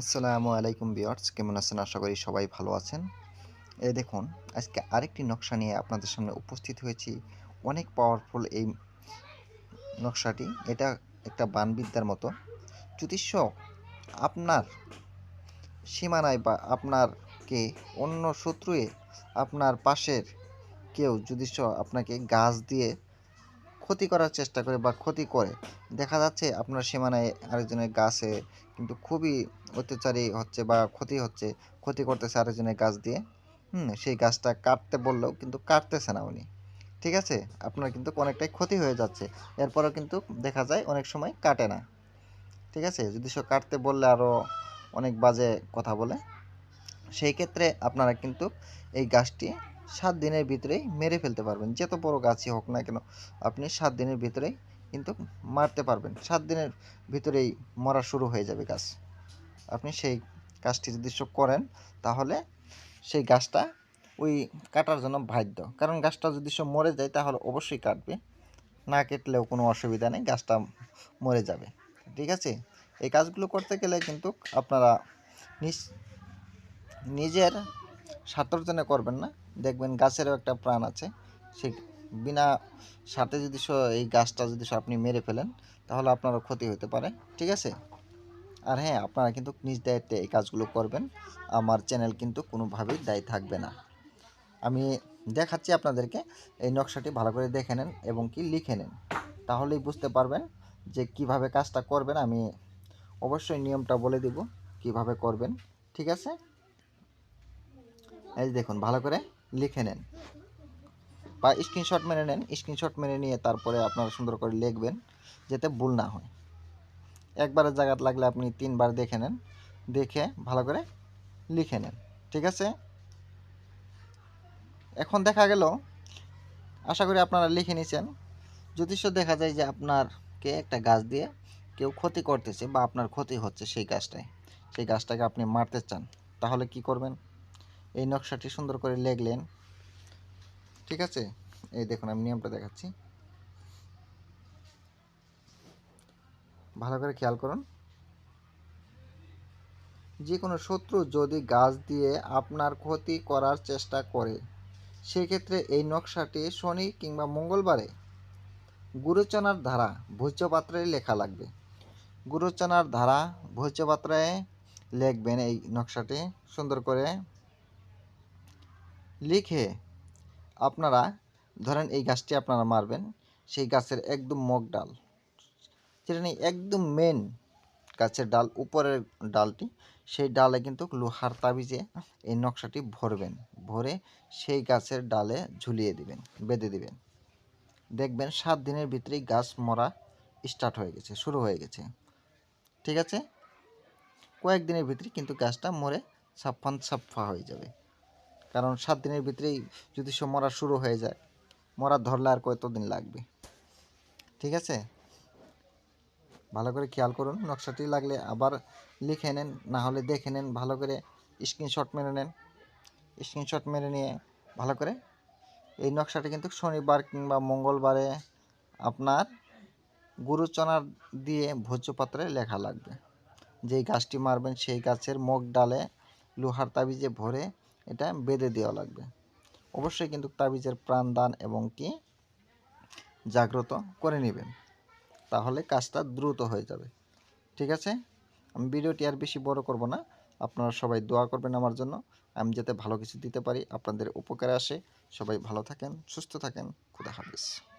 আসসালামু আলাইকুম বিয়ার্স কেমন আছেন? আশা করি সবাই ভালো আছেন। এ দেখুন, আজকে আরেকটি নকশা নিয়ে আপনাদের সামনে উপস্থিত হয়েছি। অনেক পাওয়ারফুল এই নকশাটি। এটা একটা বানবিদ্যার মতো। জ্যোতিষ আপনার সীমানায় বা আপনারকে অন্য শত্রুয়ে আপনার পাশের কেউ জ্যোতিষ আপনাকে গাছ দিয়ে ক্ষতি করার চেষ্টা করে বা ক্ষতি করে। দেখা যাচ্ছে আপনার সীমানায় আরেকজনের গাছে কিন্তু খুবই অত্যাচারী হচ্ছে বা ক্ষতি হচ্ছে, ক্ষতি করতেছে আরেকজনের গাছ দিয়ে। হুম, সেই গাছটা কাটতে বললেও কিন্তু কাটতেছে না উনি। ঠিক আছে? আপনার কিন্তু অনেকটাই ক্ষতি হয়ে যাচ্ছে। এরপরও কিন্তু দেখা যায় অনেক সময় কাটে না। ঠিক আছে? যদি সে কাটতে বললে আরও অনেক বাজে কথা বলে। সেই ক্ষেত্রে আপনারা কিন্তু এই গাছটি সাত দিনের ভিতরেই মেরে ফেলতে পারবেন। যত বড় গাছই হোক না কেন, আপনি সাত দিনের ভিতরেই কিন্তু মারতে পারবেন। সাত দিনের ভিতরেই মরা শুরু হয়ে যাবে গাছ। আপনি সেই কাজটি যদি করেন, তাহলে সেই গাছটা ওই কাটার জন্য বাধ্য। কারণ গাছটা যদি সব মরে যায়, তাহলে অবশ্যই কাটবে। না কেটলেও কোনো অসুবিধা নেই, গাছটা মরে যাবে। ঠিক আছে? এই কাজগুলো করতে গেলে কিন্তু আপনারা নিজ, নিজের স্বার্থর জন্য করবেন না। দেখবেন গাছেরও একটা প্রাণ আছে। সেই বিনা সাথে যদি স- এই গাছটা যদি স- আপনি মেরে ফেলেন, তাহলে আপনারও ক্ষতি হতে পারে, ঠিক আছে? আর হ্যাঁ আপনারা কিন্তু নিজ দায়িত্বে এই কাজগুলো করবেন। আমার চ্যানেল কিন্তু কোনোভাবেই দায়ী থাকবে না। আমি দেখাচ্ছি আপনাদেরকে, এই নকশাটি ভালো করে দেখে নেন এবং কি লিখে নেন। তাহলেই বুঝতে পারবেন যে কীভাবে কাজটা করবেন। আমি অবশ্যই নিয়মটা বলে দিব কীভাবে করবেন, ঠিক আছে? এই দেখুন, ভালো করে লিখে নেন বা স্ক্রিনশট মেরে নেন। স্ক্রিনশট মেরে নিয়ে তারপরে আপনারা সুন্দর করে লিখবেন যাতে ভুল না হয়। একবারের জায়গাত লাগলে আপনি তিনবার দেখে নেন, দেখে ভালো করে লিখে নেন। ঠিক আছে? এখন দেখা গেল, আশা করি আপনারা লিখে নিয়েছেন জ্যোতিষ দেখা যায় যে আপনারকে একটা গাছ দিয়ে কেউ ক্ষতি করতেছে বা আপনার ক্ষতি হচ্ছে সেই গাছটায়। সেই গাছটাকে আপনি মারতে চান, তাহলে কি করবেন? এই নকশাটি সুন্দর করে লেখলেন। ঠিক আছে? এই দেখুন, আমি নিয়মটা দেখাচ্ছি। ভালো করে খেয়াল করুন। যে কোনো শত্রু যদি গাছ দিয়ে আপনার ক্ষতি করার চেষ্টা করে, সেক্ষেত্রে এই নকশাটি শনি কিংবা মঙ্গলবারে গুরুচনার ধারা, ভোজ্যপাত্রে লেখা লাগবে। গুরুচনার ধারা, ভোজ্যপাত্রে লিখবেন এই নকশাটি সুন্দর করে। লিখে আপনারা ধরেন এই গাছটি আপনারা মারবেন, সেই গাছের একদম মগ ডাল, যেটা নেই একদম মেন গাছের ডাল, উপরের ডালটি, সেই ডালে কিন্তু লোহার তাবিজে এই নকশাটি ভরবেন, ভরে সেই গাছের ডালে ঝুলিয়ে দিবেন, বেঁধে দিবেন। দেখবেন সাত দিনের ভিতরেই গাছ মরা স্টার্ট হয়ে গেছে, শুরু হয়ে গেছে। ঠিক আছে? কয়েকদিনের ভিতরে কিন্তু গাছটা মরে ছাপ্পান ছাপ্পা হয়ে যাবে। কারণ সাত দিনের ভিতরেই যদি সে মরা শুরু হয়ে যায়, মরা ধরলে আর কতদিন লাগবে? ঠিক আছে? ভালো করে খেয়াল করুন, নকশাটি লাগলে আবার লিখে নেন, না হলে দেখে নেন, ভালো করে স্ক্রিনশট মেরে নেন। স্ক্রিনশট মেরে নিয়ে ভালো করে এই নকশাটি কিন্তু শনিবার কিংবা মঙ্গলবারে আপনার গুরুচনার দিয়ে ভোজ্যপাত্রে লেখা লাগবে। যেই গাছটি মারবেন, সেই গাছের মুখ ডালে লোহার তাবিজে ভরে এটা বেঁধে দেওয়া লাগবে। অবশ্যই কিন্তু তাবিজের প্রাণদান এবং কি জাগ্রত করে নেবেন। তাহলে কাজটা দ্রুত হয়ে যাবে। ঠিক আছে? আমি ভিডিওটি আর বেশি বড় করব না। আপনারা সবাই দোয়া করবেন আমার জন্য। আমি যাতে ভালো কিছু দিতে পারি, আপনাদের উপকারে আসে। সবাই ভালো থাকেন, সুস্থ থাকেন। খুদা হাফিজ।